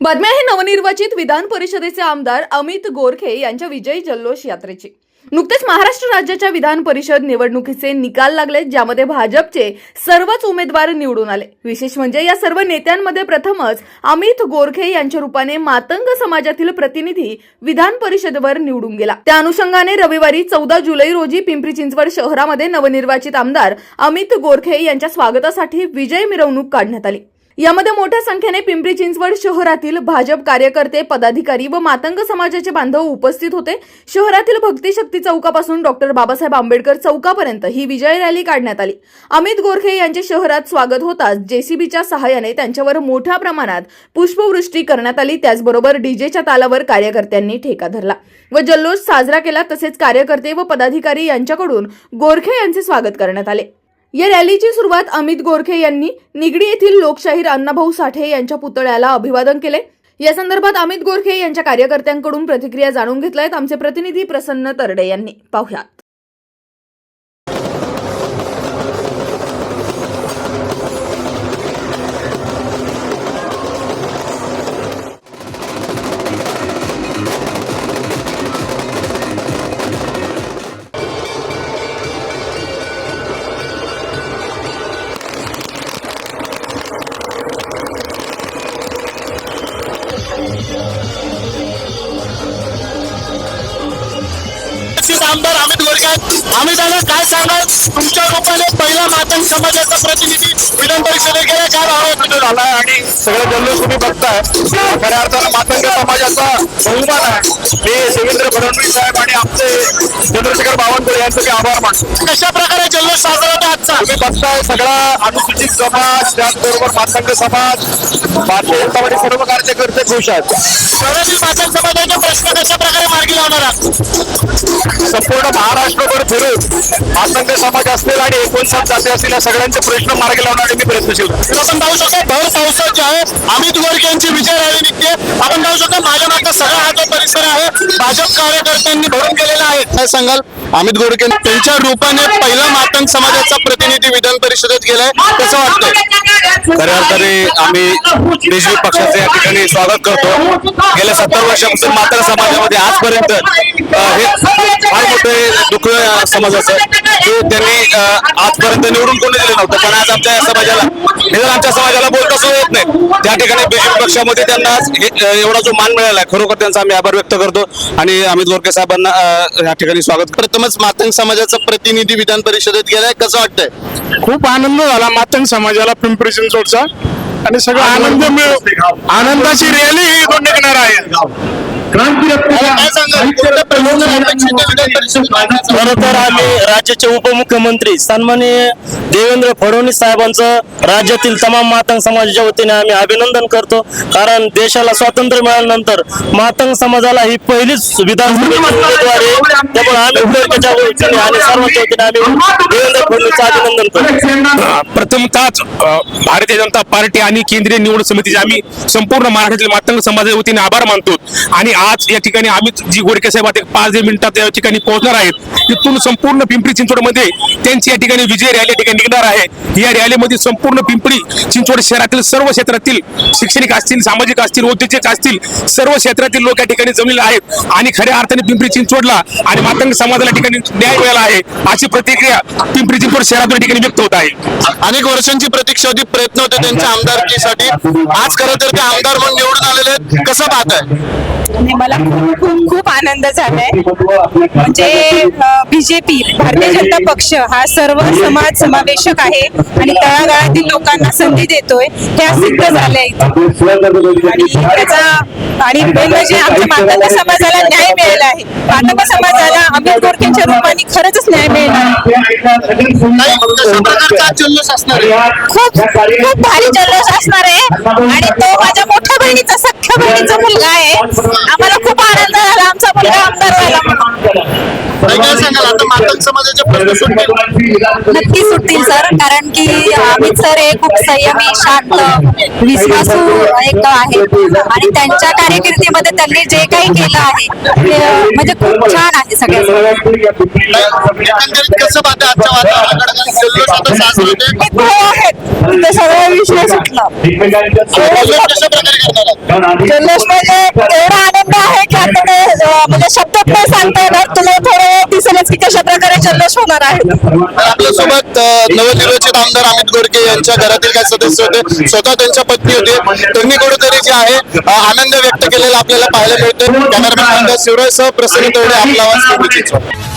बातम्या आहे नवनिर्वाचित विधान परिषदेचे आमदार अमित गोरखे यांच्या विजयी जल्लोष यात्रेची. नुकतेच महाराष्ट्र राज्याच्या विधान परिषद निवडणुकीचे निकाल लागले ज्यामध्ये भाजपचे सर्वच उमेदवार निवडून आले. विशेष म्हणजे या सर्व नेत्यांमध्ये प्रथमच अमित गोरखे यांच्या रूपाने मातंग समाजातील प्रतिनिधी विधान परिषदेवर निवडून गेला. त्या अनुषंगाने रविवारी चौदा जुलै रोजी पिंपरी चिंचवड शहरामध्ये नवनिर्वाचित आमदार अमित गोरखे यांच्या स्वागतासाठी विजय मिरवणूक काढण्यात आली. यामध्ये मोठ्या संख्येने पिंपरी चिंचवड शहरातील भाजप कार्यकर्ते पदाधिकारी व मातंग समाजाचे बांधव उपस्थित होते. शहरातील भक्तिशक्ती चौकापासून डॉक्टर बाबासाहेब आंबेडकर चौकापर्यंत ही विजय रॅली काढण्यात आली. अमित गोरखे यांचे शहरात स्वागत होताच जेसीबीच्या सहाय्याने त्यांच्यावर मोठ्या प्रमाणात पुष्पवृष्टी करण्यात आली. त्याचबरोबर डीजेच्या तालावर कार्यकर्त्यांनी ठेका धरला व जल्लोष साजरा केला. तसेच कार्यकर्ते व पदाधिकारी यांच्याकडून गोरखे यांचे स्वागत करण्यात आले. या रॅलीची सुरुवात अमित गोरखे यांनी निगडी येथील लोकशाहीर अण्णाभाऊ साठे यांच्या पुतळ्याला अभिवादन केले. या संदर्भात अमित गोरखे यांच्या कार्यकर्त्यांकडून प्रतिक्रिया जाणून घेतल्या आहेत. आमचे प्रतिनिधी प्रसन्न तरडे यांनी. पाहुयात. अमित दादा काय सांगाल? तुमच्या रूपाने पहिला मातंग समाजाचा प्रतिनिधी विधान परिषदेत गेला काय भाव झाला आणि सगळं जल्लोष तुम्ही बघताय. खऱ्या अर्थानं मातंग समाजाचा बहुमान आहे. मी देवेंद्र फडणवीस साहेब आणि आमचे चंद्रशेखर बावनकुळे यांचे मी आभार मानतो. कशा प्रकारे जल्लोष साजरा होता आजचा? तुम्ही बघताय सगळा अनुसूचित समाज त्याचबरोबर मातंग समाज भारतीय जनता पार्टी सर्व कार्यकर्ते खुश आहेत. शहरातील मातंग समाजाचे प्रश्न कशा प्रकारे मार्गी लावणार. आहात संपूर्ण महाराष्ट्रभर फिरून मातंग समाज असतील आणि एकोणसाठ जाती असतील या सगळ्यांचे प्रश्न मार्गी लावण्यासाठी मी प्रयत्नशील. आपण पाहू शकता भर पावसाचे आहे. अमित गोरखे यांची विजय रॅली निघते. आपण पाहू शकता माझ्या मागचा सगळा हा जो परिसर आहे भाजप कार्यकर्त्यांनी भरून गेलेला आहे. काय सांगाल? अमित गोरखे त्यांच्या रूपाने पहिला मातंग समाजाचा प्रतिनिधी विधान परिषदेत गेलाय कसं वाटतंय? खऱ्या अर्थाने आम्ही देशवी पक्षाचे या ठिकाणी स्वागत करतो. गेल्या सत्तर वर्षापासून मातंग समाजामध्ये आजपर्यंत हे फार मोठे दुःख समाजाचं ते त्यांनी आजपर्यंत निवडून कोणी दिलं नव्हतं पण आज आमच्या समाजाला समाजाला निदान आमच्या समाजाला बोलता सुरू येत नाही त्या ठिकाणी बीजेपी पक्षामध्ये त्यांना एवढा जो मान मिळाला आहे खरोखर त्यांचा आम्ही आभार व्यक्त करतो. आणि अमित गोरके साहेबांना या ठिकाणी स्वागत करतो. प्रथमच मातंग समाजाचा प्रतिनिधी विधान परिषदेत गेलाय. कसं वाटतंय? खूप आनंद झाला मातंग समाजाला पिंपरी चिंचवडचा आणि सगळं आनंद मिळ आनंदाची रॅली ही इथून निघणार आहे. खरं तर आम्ही राज्याचे उपमुख्यमंत्री सन्माननीय देवेंद्र फडणवीस साहेबांचं राज्यातील तमाम मातंग समाजाच्या वतीने आम्ही अभिनंदन करतो. कारण देशाला स्वातंत्र्य मिळाल्यानंतर मातंग समाजाला ही पहिलीच विधानसभेची उमेदवार त्यामुळे आम्ही वतीने आणि सर्वांच्या वतीने आम्ही देवेंद्र फडणवीसचं अभिनंदन करतो. प्रथमतःच भारतीय जनता पार्टी आणि केंद्रीय निवड समितीचे आम्ही संपूर्ण महाराष्ट्रातील मातंग समाजाच्या वतीने आभार मानतो. आणि आज या ठिकाणी आम्हीच जी गोडके साहेब आता पाच दहा मिनिटात या ठिकाणी पोहोचणार आहेत. तिथून संपूर्ण पिंपरी चिंचवडमध्ये त्यांची या ठिकाणी विजय रॅली या ठिकाणी निघणार आहे. या रॅलीमध्ये संपूर्ण पिंपरी चिंचवड शहरातील सर्व क्षेत्रातील शैक्षणिक असतील सामाजिक असतील औद्योगिक असतील सर्व क्षेत्रातील लोक या ठिकाणी जमलेले आहेत. आणि खऱ्या अर्थाने पिंपरी चिंचवडला आणि मातंग समाजाला ठिकाणी न्याय मिळाला आहे अशी प्रतिक्रिया पिंपरी चिंचवड शहरातून या ठिकाणी व्यक्त होत आहे. अनेक वर्षांची प्रतीक्षा होती प्रयत्न होते त्यांच्या आमदारकीसाठी. आज खरं तर ते आमदार म्हणून निवडून आलेले आहेत. कसं पाहताय? आणि मला खूप खूप खूप आनंद झालाय. म्हणजे बीजेपी भारतीय जनता पक्ष हा सर्व समाज समावेशक आहे आणि तळागाळात लोकांना संधी देतोय. हे सिद्ध झालंय इथं. आणि त्याचा आणि मेन म्हणजे आमच्या मातंग समाजाला न्याय मिळाला आहे. मातंग समाजाला अमित गोरखेंच्या रूपाने खरंच न्याय मिळाला. आहे. खूप खूप भारी जल्लोष असणार आहे. आणि तो माझ्या मोठ्या बहिणीचा सख्या बहिणीचा मुलगा आहे. आम्हाला खूप आनंद झाला. आमचा मुलगा आमदार झाला. काय काय सांगाल आता मातंग समाजाचे प्रश्न सुटतील. नक्की सुटतील सर. कारण की अमित सर हे खूप संयमी शांत विश्वासू एक आहे. आणि त्यांच्या कारकिर्दीमध्ये त्यांनी जे काही केलं आहे ते म्हणजे खूप छान आहे सगळ्याचं. एकंदरीत कसं पाहता आजच्या वातावरणाकडे जल्लोष आता सासर होते. आहेत. ते सगळं विषय सुटला जल्लोष कशा प्रकारे करणार आहात? जल्लोष म्हणजे जल्लोष होणार आहे. आपल्यासोबत नवनिर्वाचित आमदार अमित गोडके यांच्या घरातील काही सदस्य होते. स्वतः त्यांच्या पत्नी होते. त्यांनी कुठेतरी जे आहे आनंद व्यक्त केलेला आपल्याला पाहायला मिळतो कॅमेरामॅन शिवराय सह प्रसन्न तेवढे आपला आवाज.